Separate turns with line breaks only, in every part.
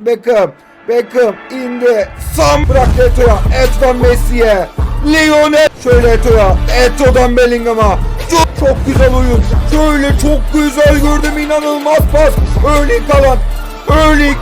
Beckham. Beckham indi. Sam bırak Eto'ya. Eto'dan Messi'ye. Lionel. Şöyle Eto'ya. Eto'dan Bellingham'a. Çok, çok güzel oyun. Şöyle çok güzel gördüm. inanılmaz pas. Örlik alan. Örlik.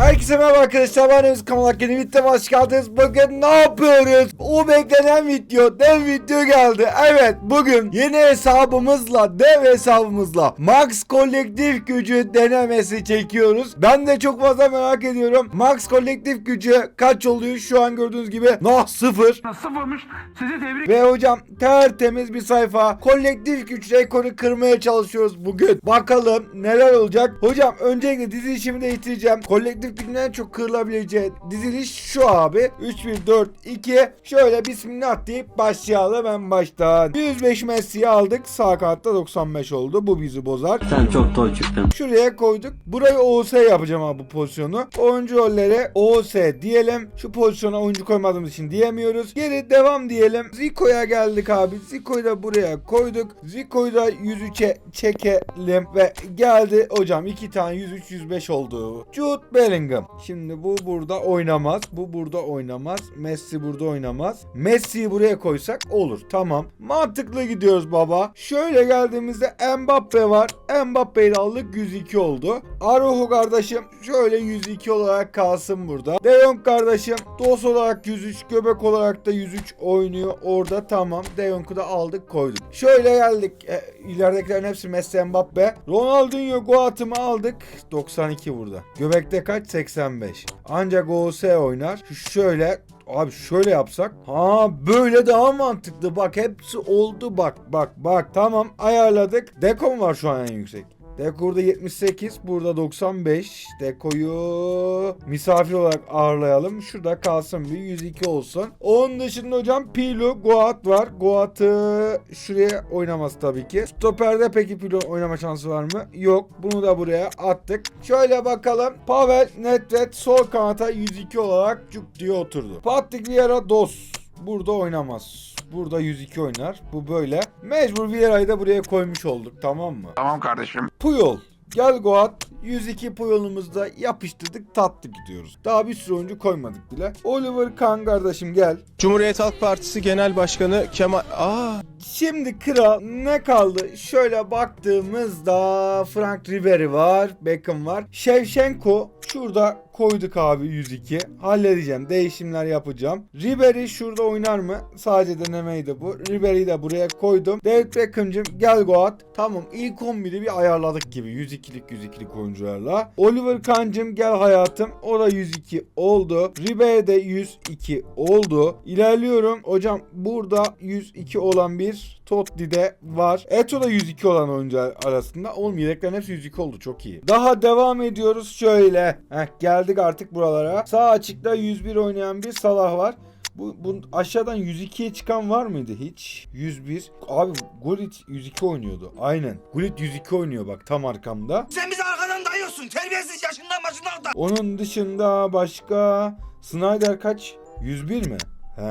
Herkese merhaba arkadaşlar. Ben Deniz Kamalak yeni videoma hoş geldiniz. Bugün ne yapıyoruz? O beklenen video, dev video geldi. Evet, bugün yeni hesabımızla, dev hesabımızla Max kolektif gücü denemesi çekiyoruz. Ben de çok fazla merak ediyorum. Max kolektif gücü kaç oluyor? Şu an gördüğünüz gibi nah sıfır.
sıfırmış. Sizi tebrik
Ve hocam tertemiz bir sayfa. Kolektif güç rekoru kırmaya çalışıyoruz bugün. Bakalım neler olacak. Hocam öncelikle dizilişimi değiştireceğim. Kolektif gücün en çok kırılabileceği diziliş şu abi. 3, 1, 4, 2. Şöyle bismillah deyip başlayalım en baştan. 105 Messi'yi aldık. Sağ kanatta 95 oldu. Bu bizi bozar.
Sen çok toy çıktın.
Şuraya koyduk. Burayı OS yapacağım abi bu pozisyonu. Oyuncu rollere OS diyelim. Şu pozisyona oyuncu koymadığımız için diyemiyoruz. Geri devam diyelim. Zico'ya geldik abi. Zico'yu da buraya koyduk. Zico'yu da 103'e çekelim ve geldi hocam iki tane 103 105 oldu. Jude Bellingham. Şimdi bu burada oynamaz. Bu burada oynamaz. Messi burada oynamaz. Messi'yi buraya koysak olur. Tamam. Mantıklı gidiyoruz baba. Şöyle geldiğimizde Mbappe var. Mbappe'yi aldık 102 oldu. Aruhu kardeşim şöyle 102 olarak kalsın burada. De Jong kardeşim DOS olarak 103 göbek olarak da 103 oynuyor orada tamam. De Jong'u da aldık koyduk. Şöyle geldik. E, ileridekilerin hepsi Messi Mbappe. Ronaldinho Goat'ımı aldık. 92 burada. Göbekte kaç? 85. Ancak OS oynar. Şöyle Abi şöyle yapsak. Ha böyle daha mantıklı. Bak hepsi oldu bak bak bak. Tamam ayarladık. Dekom var şu an en yüksek. Dekor'da 78, burada 95. Deko'yu misafir olarak ağırlayalım. Şurada kalsın bir 102 olsun. Onun dışında hocam Pilu, Goat var. Goat'ı şuraya oynaması tabii ki. Stoper'de peki Pilu oynama şansı var mı? Yok. Bunu da buraya attık. Şöyle bakalım. Pavel, Nedved sol kanata 102 olarak cuk diye oturdu. Patrick Vieira, Dos. Burada oynamaz. Burada 102 oynar. Bu böyle. Mecbur Vieira'yı da buraya koymuş olduk tamam mı?
Tamam kardeşim.
Puyol. Gel Goat. 102 Puyol'umuzu da yapıştırdık tatlı gidiyoruz. Daha bir sürü oyuncu koymadık bile. Oliver Kahn kardeşim gel.
Cumhuriyet Halk Partisi Genel Başkanı Kemal... Aa,
Şimdi kral ne kaldı? Şöyle baktığımızda Frank Ribery var, Beckham var. Shevchenko şurada koyduk abi 102. Halledeceğim. Değişimler yapacağım. Ribery şurada oynar mı? Sadece denemeydi bu. Ribery'i de buraya koydum. David Beckham'cım gel Goat. Tamam ilk 11'i bir ayarladık gibi. 102'lik 102'lik oyuncularla. Oliver Kahn'cım gel hayatım. O da 102 oldu. Ribery de 102 oldu. İlerliyorum. Hocam burada 102 olan bir Totti'de var. Eto da 102 olan oyuncu arasında. Oğlum yedeklerin hepsi 102 oldu. Çok iyi. Daha devam ediyoruz şöyle. Heh, geldik artık buralara. Sağ açıkta 101 oynayan bir Salah var. Bu, bu aşağıdan 102'ye çıkan var mıydı hiç? 101. Abi Gullit 102 oynuyordu. Aynen. Gullit 102 oynuyor bak tam arkamda.
Sen bizi arkadan dayıyorsun. Terbiyesiz yaşından başından da.
Onun dışında başka Snyder kaç? 101 mi? He,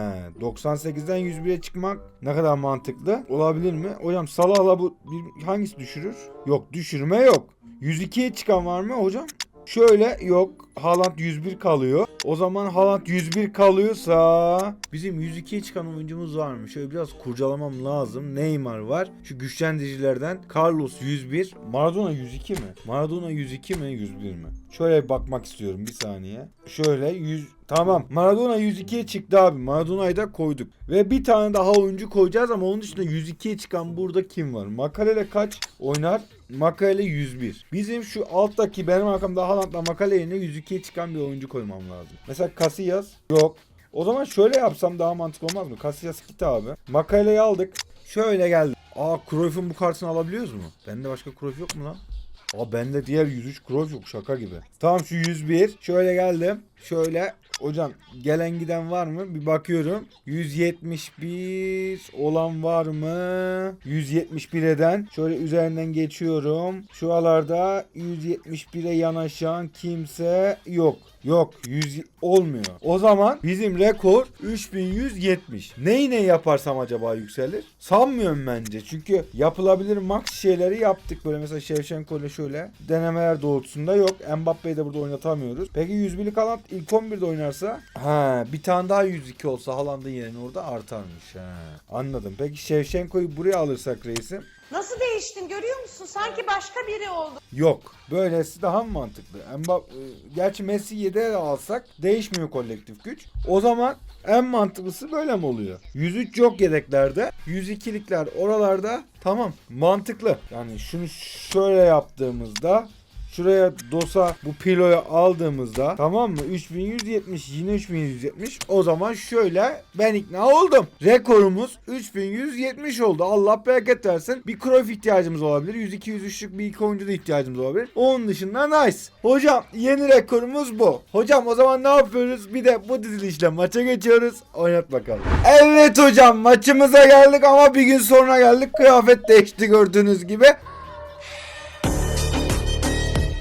98'den 101'e çıkmak ne kadar mantıklı olabilir mi? Hocam Salah'la bu bir, hangisi düşürür? Yok düşürme yok. 102'ye çıkan var mı hocam? Şöyle yok. Haaland 101 kalıyor. O zaman Haaland 101 kalıyorsa bizim 102'ye çıkan oyuncumuz var mı? Şöyle biraz kurcalamam lazım. Neymar var. Şu güçlendiricilerden Carlos 101. Maradona 102 mi? Maradona 102 mi 101 mi? Şöyle bakmak istiyorum bir saniye. Şöyle 100 Tamam. Maradona 102'ye çıktı abi. Maradona'yı da koyduk. Ve bir tane daha oyuncu koyacağız ama onun dışında 102'ye çıkan burada kim var? Makalele kaç oynar? Makale 101. Bizim şu alttaki benim arkamda Haaland'la Makale yerine 102'ye çıkan bir oyuncu koymam lazım. Mesela Casillas yok. O zaman şöyle yapsam daha mantıklı olmaz mı? Casillas gitti abi. Makale'yi aldık. Şöyle geldi. Aa Cruyff'un bu kartını alabiliyoruz mu? Bende başka Cruyff yok mu lan? Aa bende diğer 103 Cruyff yok şaka gibi. Tamam şu 101. Şöyle geldim. Şöyle hocam gelen giden var mı? Bir bakıyorum. 171 olan var mı? 171 eden. Şöyle üzerinden geçiyorum. Şu alarda 171'e yanaşan kimse yok. Yok 100 olmuyor. O zaman bizim rekor 3170. Neyi ne yaparsam acaba yükselir? Sanmıyorum bence. Çünkü yapılabilir max şeyleri yaptık. Böyle mesela Şevşenko ile şöyle denemeler doğrultusunda yok. Mbappe'yi de burada oynatamıyoruz. Peki 101'lik Haaland ilk 11'de oynarsa? Ha, bir tane daha 102 olsa Haaland'ın yerine orada artarmış. Ha, anladım. Peki Şevşenko'yu buraya alırsak reisim?
Nasıl değiştin görüyor musun? Sanki başka biri oldu.
Yok. Böylesi daha mı mantıklı? Mbappe, gerçi Messi'yi de alsak değişmiyor kolektif güç. O zaman en mantıklısı böyle mi oluyor? 103 yok yedeklerde. 102'likler oralarda. Tamam. Mantıklı. Yani şunu şöyle yaptığımızda Şuraya dosa bu piloyu aldığımızda tamam mı? 3170 yine 3170. O zaman şöyle ben ikna oldum. Rekorumuz 3170 oldu. Allah bereket versin. Bir Cruyff ihtiyacımız olabilir. 102-103'lük bir iki oyuncu da ihtiyacımız olabilir. Onun dışında nice. Hocam yeni rekorumuz bu. Hocam o zaman ne yapıyoruz? Bir de bu dizilişle maça geçiyoruz. Oynat bakalım. Evet hocam maçımıza geldik ama bir gün sonra geldik. Kıyafet değişti gördüğünüz gibi.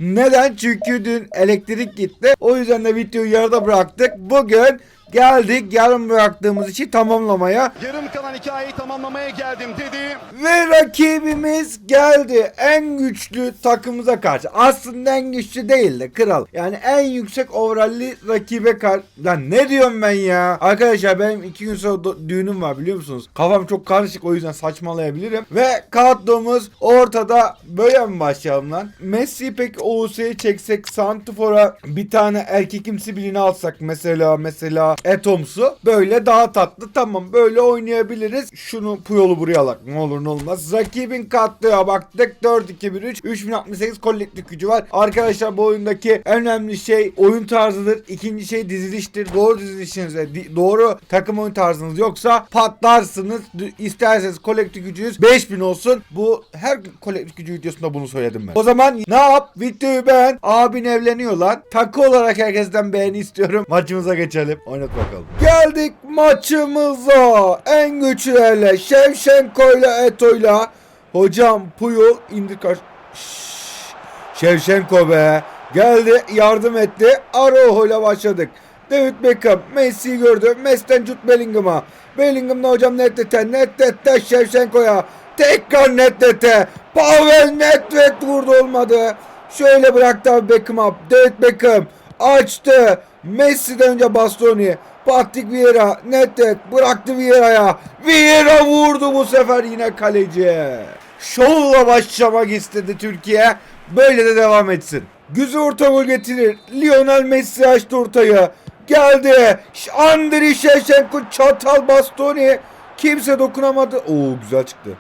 Neden? Çünkü dün elektrik gitti. O yüzden de videoyu yarıda bıraktık. Bugün geldik yarım bıraktığımız işi tamamlamaya.
Yarım kalan hikayeyi tamamlamaya geldim dedi.
Ve rakibimiz geldi. En güçlü takımıza karşı. Aslında en güçlü değil de kral. Yani en yüksek overall'li rakibe karşı. Lan ne diyorum ben ya? Arkadaşlar benim iki gün sonra düğünüm var biliyor musunuz? Kafam çok karışık o yüzden saçmalayabilirim. Ve kadromuz ortada. Böyle mi başlayalım lan? Messi pek OUS'ye çeksek Santifor'a bir tane erkekimsi birini alsak mesela mesela Etoms'u böyle daha tatlı tamam böyle oynayabiliriz. Şunu Puyol'u buraya alak ne olur ne olmaz. Rakibin katlığa baktık 4-2-1-3 3068 kolektif gücü var. Arkadaşlar bu oyundaki önemli şey oyun tarzıdır. İkinci şey diziliştir. Doğru dizilişinize di- doğru takım oyun tarzınız yoksa patlarsınız. İsterseniz kolektif gücünüz 5000 olsun. Bu her kolektif gücü videosunda bunu söyledim ben. O zaman ne yap? Videoyu beğen. Abin evleniyor lan. Takı olarak herkesten beğeni istiyorum. Maçımıza geçelim. Oynat bakalım. Geldik maçımıza. En güçlülerle Şevşenko ile Eto'yla. Hocam Puyol indir kaç. Şşş. Şevşenko be. Geldi yardım etti. Araujo ile başladık. David Beckham Messi'yi gördü. Messi'den Jude Bellingham'a. Bellingham'da hocam Nedved'e. Nedved'den Şevşenko'ya. Tekrar Nedved'e. Pavel Nedved vurdu olmadı. Şöyle bıraktı abi Beckham'a. David Beckham açtı. Messi'den önce Bastoni. Patrick Vieira. Nedved bıraktı Vieira'ya. Vieira vurdu bu sefer yine kaleciye. Şovla başlamak istedi Türkiye. Böyle de devam etsin. Güzel orta gol getirir. Lionel Messi açtı ortayı. Geldi. Andriy Shevchenko çatal bastoni. Kimse dokunamadı. Oo güzel çıktı.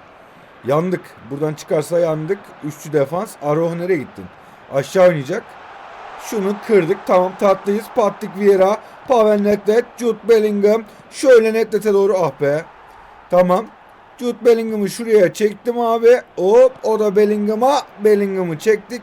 Yandık. Buradan çıkarsa yandık. Üçlü defans. Araujo nereye gittin? Aşağı oynayacak. Şunu kırdık. Tamam tatlıyız. Patrick Vieira. Pavel Nedved. Jude Bellingham. Şöyle Nedved'e doğru. Ah be. Tamam. Jude Bellingham'ı şuraya çektim abi. Hop o da Bellingham'a. Bellingham'ı çektik.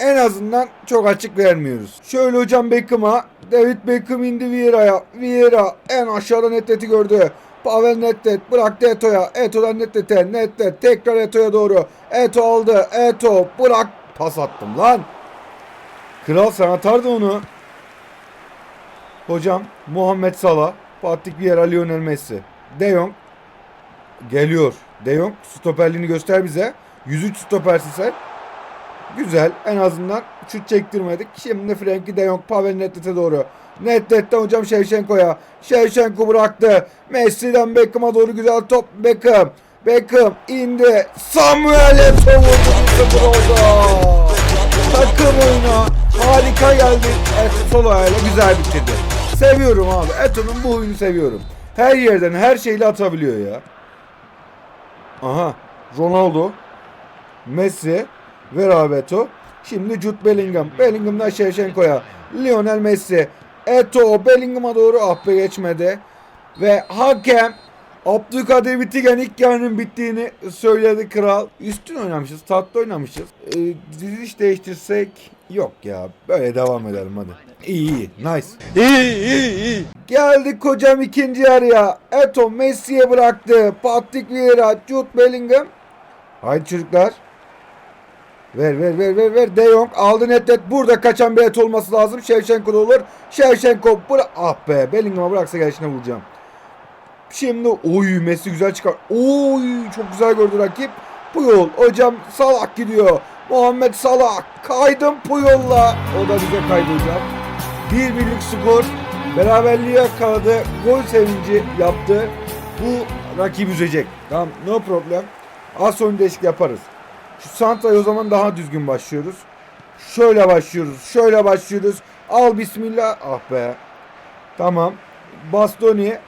En azından çok açık vermiyoruz. Şöyle hocam Beckham'a. David Beckham indi Vieira'ya. Vieira en aşağıda Nedved'i gördü. Pavel Nedved bıraktı Eto'ya. Eto'dan Nedved'e. Nedved tekrar Eto'ya doğru. Eto aldı. Eto bırak. Pas attım lan. Kral sen atardı onu. Hocam Muhammed Salah. Patrick Vieira, Lionel Messi. De Jong. Geliyor. De Jong stoperliğini göster bize. 103 stopersin sen. Güzel. En azından şut çektirmedik. Şimdi Frenkie de Jong Pavel Nedved'e doğru. Nedved'den hocam Şevşenko'ya. Şevşenko bıraktı. Messi'den Beckham'a doğru güzel top. Beckham. Beckham indi. Samuel Eto'o vurdu. 1-0 oldu. Takım oyunu harika geldi. Eto sol ayağıyla güzel bitirdi. Seviyorum abi. Eto'nun bu oyunu seviyorum. Her yerden her şeyle atabiliyor ya. Aha. Ronaldo. Messi. Ver abi. Şimdi Jude Bellingham. Bellingham'dan Şevşenko'ya. Lionel Messi. Eto Bellingham'a doğru ah be geçmedi. Ve hakem Abdülkadir Bitigen ilk yarının bittiğini söyledi kral. Üstün oynamışız, tatlı oynamışız. Ee, diziliş değiştirsek yok ya. Böyle devam edelim hadi. İyi iyi, nice.
İyi iyi iyi.
Geldik kocam ikinci yarıya. Eto Messi'ye bıraktı. Patrick Vieira, Jude Bellingham. Haydi çocuklar. Ver ver ver ver ver. De Jong aldı net net. Burada kaçan bir et olması lazım. Şevşenko olur. Şevşenko bırak. Ah be. Bellingham'a bıraksa gelişine vuracağım. Şimdi oy Messi güzel çıkar. Oy çok güzel gördü rakip. Puyol hocam Salah gidiyor. Muhammed Salah kaydım Puyol'la. O da bize kaydı hocam. Bir birlik skor. Beraberliği yakaladı. Gol sevinci yaptı. Bu rakip üzecek. Tamam no problem. Az sonra değişik yaparız. Şu Santra'ya o zaman daha düzgün başlıyoruz. Şöyle başlıyoruz. Şöyle başlıyoruz. Al bismillah. Ah be. Tamam. Bastoni.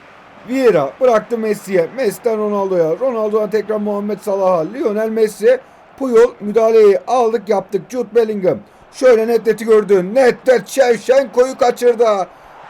Vieira bıraktı Messi'ye. Messi'den Ronaldo'ya. Ronaldo'dan tekrar Muhammed Salah'a. Lionel Messi. Puyol müdahaleyi aldık yaptık. Jude Bellingham. Şöyle Nettet'i gördü. Nettet Şevşenko'yu kaçırdı.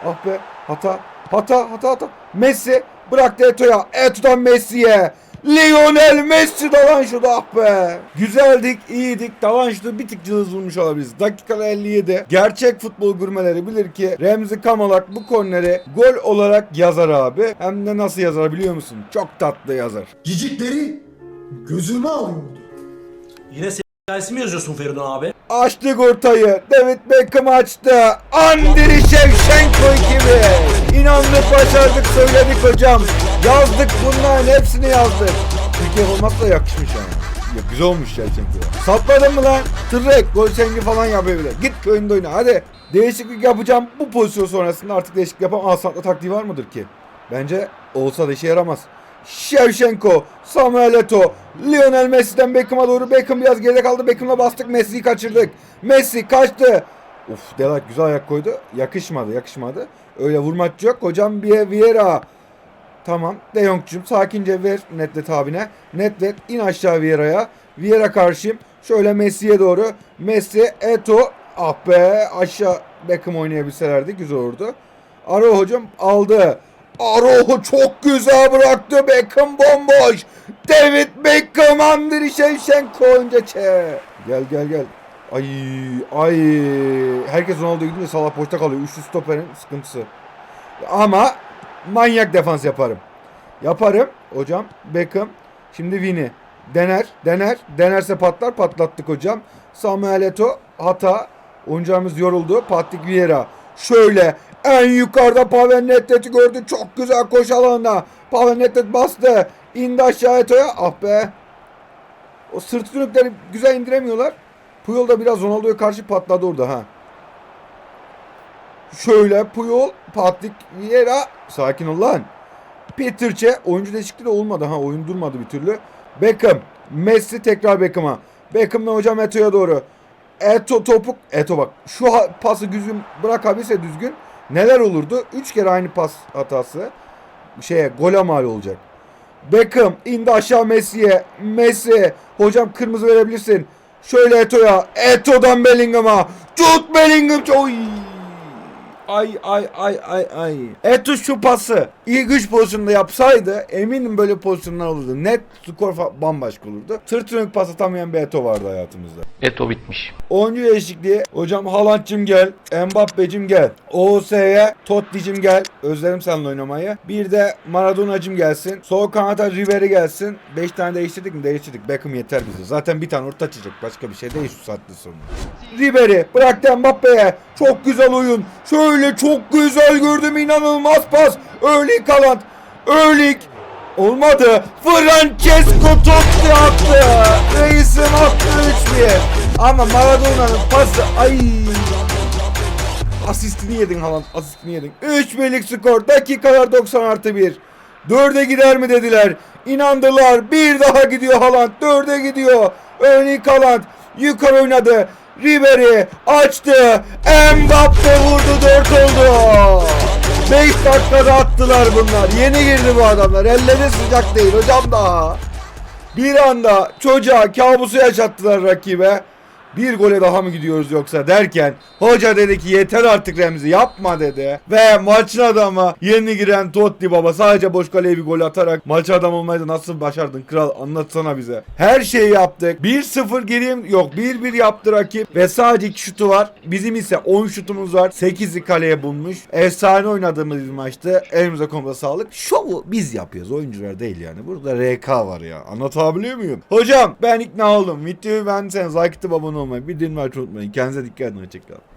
Ah be. Hata. Hata. Hata. Hata. Messi bıraktı Eto'ya. Eto'dan Messi'ye. Lionel Messi dalan şurada ah be. Güzeldik, iyiydik. Şurada bir tık cılız vurmuş olabiliriz. Dakika 57. Gerçek futbol gurmeleri bilir ki Remzi Kamalak bu korneri gol olarak yazar abi. Hem de nasıl yazar biliyor musun? Çok tatlı yazar.
Cicikleri gözüme alıyordu.
Yine hikayesi mi yazıyorsun Feridun abi?
Açtık ortayı. David Beckham açtı. Andriy Shevchenko gibi. Başardık söyledik hocam. Yazdık bunların hepsini yazdık. Türkiye olmakla yakışmış yani. Ya güzel olmuş Shevchenko. Sapladın mı lan? Tırrek gol sengi falan bile. Git köyünde oyna hadi. Değişiklik yapacağım. Bu pozisyon sonrasında artık değişiklik yapamam. Asantla taktiği var mıdır ki? Bence olsa da işe yaramaz. Shevchenko, Samuel Eto'o, Lionel Messi'den Beckham'a doğru. Beckham biraz geride kaldı. Beckham'la bastık. Messi'yi kaçırdık. Messi kaçtı. Uf Delak güzel ayak koydu. Yakışmadı yakışmadı. Öyle vurmak yok. Hocam bir Vieira. Tamam. De Jong'cum sakince ver Netlet abine. Netlet in aşağı Vieira'ya. Vieira karşıyım. Şöyle Messi'ye doğru. Messi, Eto. Ah be aşağı Beckham oynayabilselerdi güzel olurdu. Aro hocam aldı. Aroho çok güzel bıraktı. Beckham bomboş. David Beckham Andriy Shevchenko önce çe. Gel gel gel. Ay ay. Herkes Ronaldo'ya gidince Salah boşta kalıyor. Üçlü stoperin sıkıntısı. Ama manyak defans yaparım. Yaparım hocam. Beckham. Şimdi Vini. Dener. Dener. Denerse patlar. Patlattık hocam. Samuel Eto'o. Hata. Oyuncularımız yoruldu. Patrick Vieira. Şöyle en yukarıda Pavel Nedved'i gördü. Çok güzel koşu alanına. Pavel Nedved bastı. İndi aşağı Eto'ya. Ah be. O sırt dönükleri güzel indiremiyorlar. Puyol da biraz Ronaldo'ya karşı patladı orada ha. Şöyle Puyol, Patrick Vieira. Sakin ol lan. Peterçe oyuncu değişikliği de olmadı ha. Oyun durmadı bir türlü. Beckham. Messi tekrar Beckham'a. Beckham'dan hocam Eto'ya doğru. Eto topuk. Eto bak. Şu pası düzgün bırakabilse düzgün. Neler olurdu? Üç kere aynı pas hatası. Şeye gole mal olacak. Beckham indi aşağı Messi'ye. Messi. Hocam kırmızı verebilirsin. Şöyle Eto'ya. Eto'dan Bellingham'a. Tut Bellingham. Oy. Ay ay ay ay ay. Eto şu pası iyi güç pozisyonunda yapsaydı eminim böyle pozisyonlar olurdu. Net skor bambaşka olurdu. Tırtırık pas atamayan bir Eto vardı hayatımızda.
Eto bitmiş.
Oyuncu değişikliği. Hocam Haaland'cım gel. Mbappe'cim gel. OS'ye Totti'cim gel. Özlerim seninle oynamayı. Bir de Maradona'cım gelsin. Sol kanata Ribery gelsin. 5 tane değiştirdik mi? Değiştirdik. Beckham yeter bize. Zaten bir tane orta açacak. Başka bir şey değil şu saatte sonra. Ribery bıraktı Mbappe'ye. Çok güzel oyun. Şöyle çok güzel gördüm. inanılmaz pas. Erling Haaland. Erling. Olmadı. Francesco Totti attı. Reisim attı 3-1. Ama Maradona'nın pası ay. Asistini yedin Haaland. Asistini yedin. 3 birlik skor. Dakikalar 90 artı 1. Dörde gider mi dediler. İnandılar. Bir daha gidiyor Haaland. Dörde gidiyor. Erling Haaland. Yukarı oynadı. Ribery açtı. Mbappe vurdu 4 oldu. 5 dakikada attılar bunlar. Yeni girdi bu adamlar. Elleri sıcak değil hocam da. Bir anda çocuğa kabusu yaşattılar rakibe. Bir gole daha mı gidiyoruz yoksa derken hoca dedi ki yeter artık Remzi yapma dedi. Ve maçın adamı yeni giren Totti baba sadece boş kaleye bir gol atarak maç adam olmayı nasıl başardın kral anlatsana bize. Her şeyi yaptık. 1-0 geriyim yok 1-1 yaptı rakip ve sadece 2 şutu var. Bizim ise 10 şutumuz var. 8'i kaleye bulmuş. Efsane oynadığımız bir maçtı. Elimize konuda sağlık. Şovu biz yapıyoruz. Oyuncular değil yani. Burada RK var ya. Anlatabiliyor muyum? Hocam ben ikna oldum. Videoyu beğendiyseniz like atıp abone olmayı, bildirimleri açmayı unutmayın. Kendinize dikkat edin. Hoşçakalın.